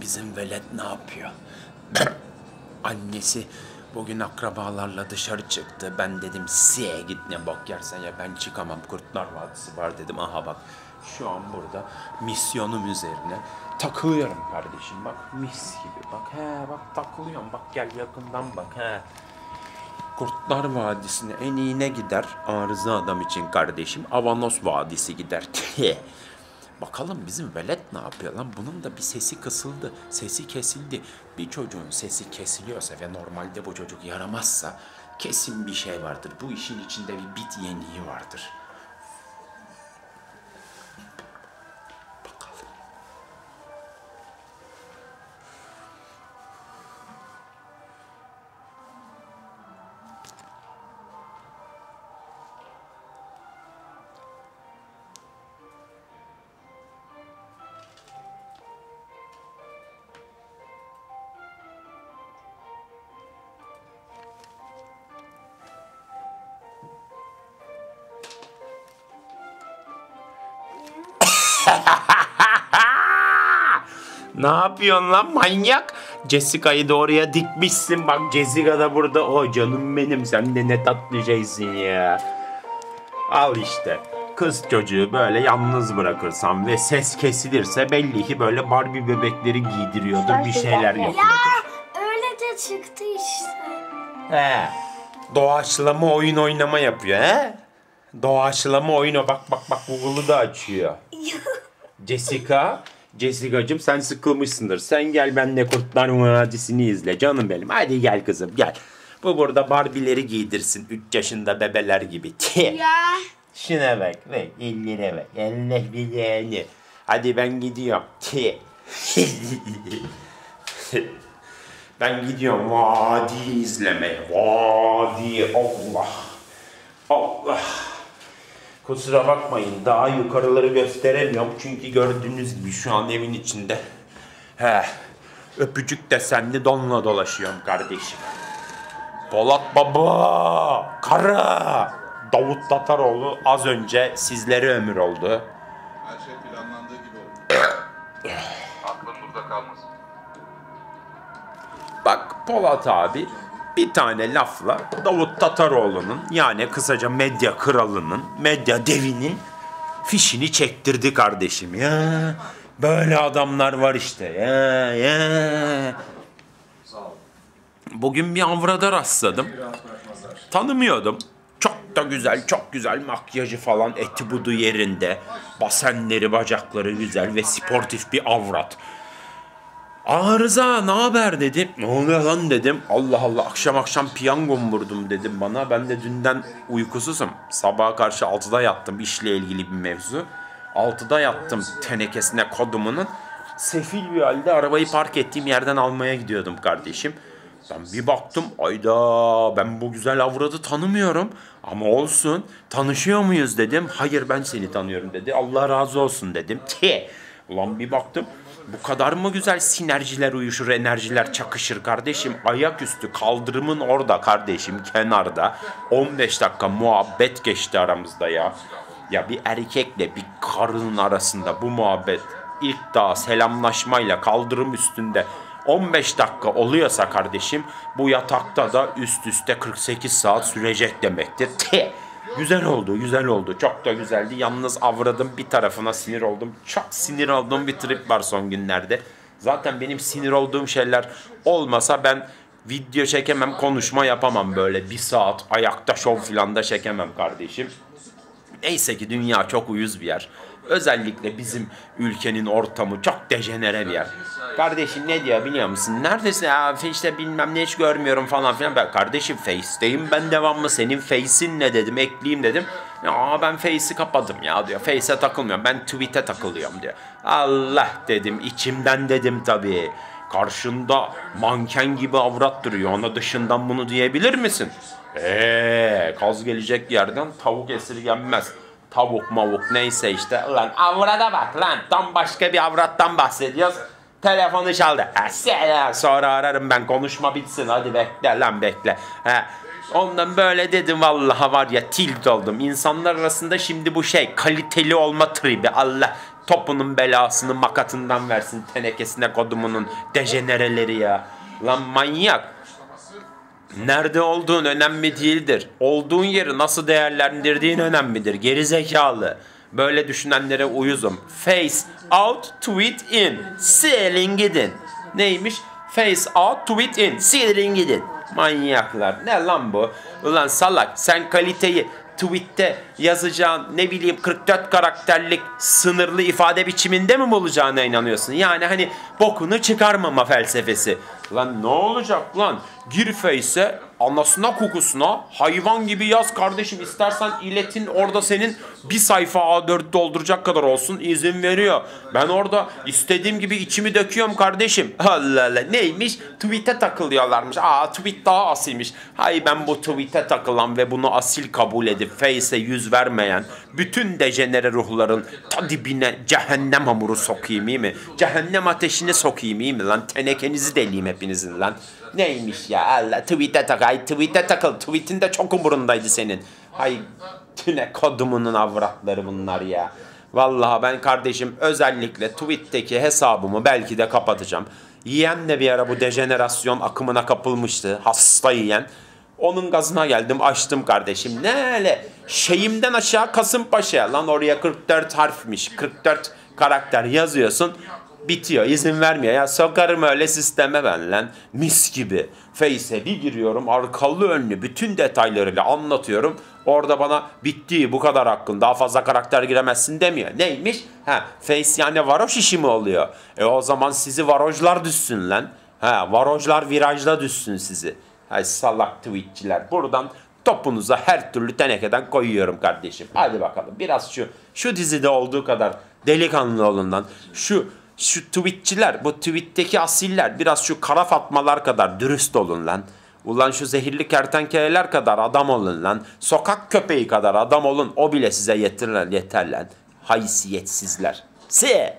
bizim velet ne yapıyor? Annesi bugün akrabalarla dışarı çıktı. Ben dedim siye git ne bok yersen ya ben çıkamam. Kurtlar Vadisi var dedim. Aha bak şu an burada misyonum üzerine takılıyorum kardeşim. Bak mis gibi bak he bak takılıyorum. Bak gel yakından bak he. Kurtlar Vadisi'ne en iyi ne gider? Arıza adam için kardeşim. Avanos Vadisi gider. Bakalım bizim velet ne yapıyor lan? Bunun da bir sesi kısıldı. Sesi kesildi. Bir çocuğun sesi kesiliyorsa ve normalde bu çocuk yaramazsa kesin bir şey vardır. Bu işin içinde bir bit yeniği vardır. Ne yapıyorsun lan manyak? Jessica'yı da oraya dikmişsin. Bak Jessica da burada. O canım benim sen de ne tatlı şeysin ya. Al işte. Kız çocuğu böyle yalnız bırakırsam ve ses kesilirse belli ki böyle Barbie bebekleri giydiriyordur bir şeyler yapıyordur. Öyle de çıktı işte. He. Doğaçlama oyun oynama yapıyor he? Doğaçlama oyunu bak bak bak Google'u da açıyor. Jessica, Jessica'cığım sen sıkılmışsındır. Sen gel benimle Kurtlar Vadisi'ni izle canım benim. Hadi gel kızım gel. Bu burada Barbie'leri giydirsin 3 yaşında bebeler gibi. Ya. Şuna bak bak ellere bak. Allah bileğini. Hadi ben gidiyorum. Ben gidiyorum vadi izlemeye. Vadi Allah. Allah. Kusura bakmayın daha yukarıları gösteremiyorum çünkü gördüğünüz gibi şu an evin içinde. He, öpücük desenli donla dolaşıyorum kardeşim. Polat Baba, Kara, Davut Tataroğlu az önce sizlere ömür oldu. Her şey planlandığı gibi oldu. Aklın burada kalmasın. Bak Polat abi bir tane lafla Davut Tataroğlu'nun yani kısaca medya kralının, medya devinin fişini çektirdi kardeşim ya. Böyle adamlar var işte ya ya. Bugün bir avrada rastladım. Tanımıyordum. Çok da güzel, çok güzel makyajı falan eti budu yerinde. Basenleri, bacakları güzel ve sportif bir avrat. Arıza ne haber dedim. Ne oluyor lan dedim. Allah Allah akşam akşam piyango mu vurdum dedim bana. Ben de dünden uykusuzum. Sabaha karşı 6'da yattım işle ilgili bir mevzu. 6'da yattım tenekesine kodumunun. Sefil bir halde arabayı park ettiğim yerden almaya gidiyordum kardeşim. Ben bir baktım ayda ben bu güzel avradı tanımıyorum ama olsun tanışıyor muyuz dedim. Hayır ben seni tanıyorum dedi. Allah razı olsun dedim. Te. Ulan bir baktım bu kadar mı güzel sinerjiler uyuşur, enerjiler çakışır kardeşim? Ayaküstü kaldırımın orada kardeşim kenarda 15 dakika muhabbet geçti aramızda ya. Ya bir erkekle bir karının arasında bu muhabbet ilk daha selamlaşmayla kaldırım üstünde 15 dakika oluyorsa kardeşim bu yatakta da üst üste 48 saat sürecek demektir. Te. Güzel oldu, güzel oldu. Çok da güzeldi. Yalnız avradım bir tarafına sinir oldum. Çok sinir olduğum bir trip var son günlerde. Zaten benim sinir olduğum şeyler olmasa ben video çekemem, konuşma yapamam böyle. Bir saat ayakta şov filan da çekemem kardeşim. Neyse ki dünya çok uyuz bir yer. Özellikle bizim ülkenin ortamı çok dejenere bir yer. Kardeşim ne diyor biliyor musun? Neredesin ya işte bilmem ne hiç görmüyorum falan filan. Ben kardeşim Face'teyim ben devamlı senin Face'in ne dedim ekleyeyim dedim. Ya ben Face'i kapadım ya diyor. Face'e takılmıyorum ben tweet'e takılıyorum diyor. Allah dedim içimden dedim tabii. Karşında manken gibi avrat duruyor. Ona dışından bunu diyebilir misin? Eee kaz gelecek yerden tavuk esirgenmez. Tavuk mavuk neyse işte. Ulan avrada bak lan. Tam başka bir avrattan bahsediyoruz. Telefonu çaldı. Ha. Sonra ararım ben konuşma bitsin. Hadi bekle lan bekle. Ha. Ondan böyle dedim vallahi var ya tilt oldum. İnsanlar arasında şimdi bu şey kaliteli olma tribi. Allah topunun belasını makatından versin tenekesine kodumunun dejenereleri ya. Lan manyak. Nerede olduğun önemli değildir. Olduğun yeri nasıl değerlendirdiğin önemlidir. Geri zekalı. Böyle düşünenlere uyuzum. Face out, tweet in. Silin gidin. Neymiş? Face out, tweet in. Silin gidin. Manyaklar. Ne lan bu? Ulan salak sen kaliteyi tweette yazacağın ne bileyim 44 karakterlik sınırlı ifade biçiminde mi bulacağına inanıyorsun? Yani hani bokunu çıkarmama felsefesi. Lan ne olacak lan? Gir Face'e anasına kokusuna hayvan gibi yaz kardeşim istersen iletin orada senin bir sayfa A4 dolduracak kadar olsun izin veriyor. Ben orada istediğim gibi içimi döküyorum kardeşim. Allah Allah neymiş? Tweet'e takılıyorlarmış. Aa tweet daha asilmiş. Hay ben bu tweet'e takılan ve bunu asil kabul edip Face'e yüz vermeyen bütün dejenere ruhların ta dibine cehennem hamuru sokayım iyi mi? Cehennem ateşine sokayım iyi mi lan? Tenekenizi deleyim hepinizin lan. Neymiş ya Allah tweet'e tak ay tweet'e takıl tweet'in de çok umurundaydı senin. Hay tüne kodumunun avratları bunlar ya. Vallahi ben kardeşim özellikle tweet'teki hesabımı belki de kapatacağım. Yiyen de bir ara bu dejenerasyon akımına kapılmıştı. Hasta yiyen. Onun gazına geldim açtım kardeşim. Ne öyle şeyimden aşağı Kasımpaşa. Lan oraya 44 harfmiş. 44 karakter yazıyorsun bitiyor. izin vermiyor. Ya sokarım öyle sisteme ben lan. Mis gibi. Face'e bir giriyorum. Arkalı önlü bütün detaylarıyla anlatıyorum. Orada bana bitti bu kadar hakkın. Daha fazla karakter giremezsin demiyor. Neymiş? Ha Face yani varoş işi mi oluyor? E o zaman sizi varojlar düşsün lan. Ha varojlar virajda düşsün sizi. Hay salak tweetçiler. Buradan topunuza her türlü tenekeden koyuyorum kardeşim. Hadi bakalım biraz şu şu dizide olduğu kadar delikanlı olun lan. Şu şu tweetçiler, bu tweetteki asiller biraz şu kara fatmalar kadar dürüst olun lan. Ulan şu zehirli kertenkeleler kadar adam olun lan. Sokak köpeği kadar adam olun. O bile size yeter lan, yeter lan. Haysiyetsizler. Se.